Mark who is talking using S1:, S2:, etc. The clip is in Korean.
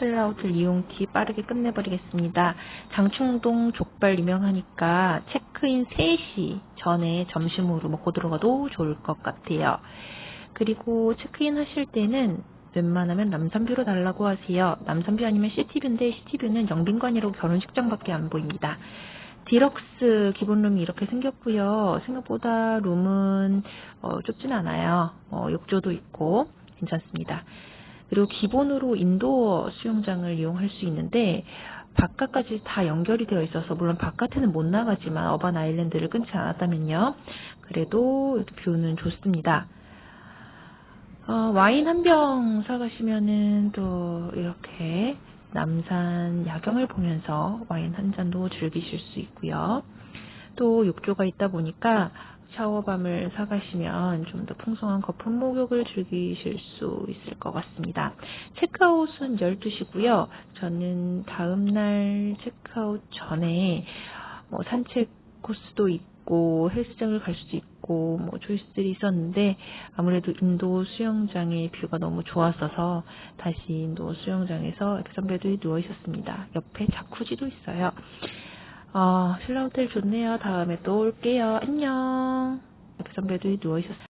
S1: 호텔 이용 팁 빠르게 끝내버리겠습니다. 장충동 족발 유명하니까 체크인 3시 전에 점심으로 먹고 들어가도 좋을 것 같아요. 그리고 체크인 하실 때는 웬만하면 남산뷰로 달라고 하세요. 남산뷰 아니면 시티뷰인데 시티뷰는 영빈관이라고 결혼식장밖에 안 보입니다. 디럭스 기본룸이 이렇게 생겼고요. 생각보다 룸은 어, 좁진 않아요. 어, 욕조도 있고 괜찮습니다. 그리고 기본으로 인도어 수영장을 이용할 수 있는데 바깥까지 다 연결이 되어 있어서 물론 바깥에는 못 나가지만 어반 아일랜드를 끊지 않았다면요. 그래도 뷰는 좋습니다. 어, 와인 한 병 사가시면은 또 이렇게 남산 야경을 보면서 와인 한 잔도 즐기실 수 있고요. 또 욕조가 있다 보니까 샤워밤을 사가시면 좀 더 풍성한 거품 목욕을 즐기실 수 있을 것 같습니다. 체크아웃은 12시고요. 저는 다음날 체크아웃 전에 뭐 산책 코스도 있고 헬스장을 갈 수도 있고 뭐 초이스들이 있었는데 아무래도 인도 수영장의 뷰가 너무 좋았어서 다시 인도 수영장에서 엑선베드에 누워 있었습니다. 옆에 자쿠지도 있어요. 어, 신라 호텔 좋네요. 다음에 또 올게요. 안녕. 엑선베드에 누워 있었어요.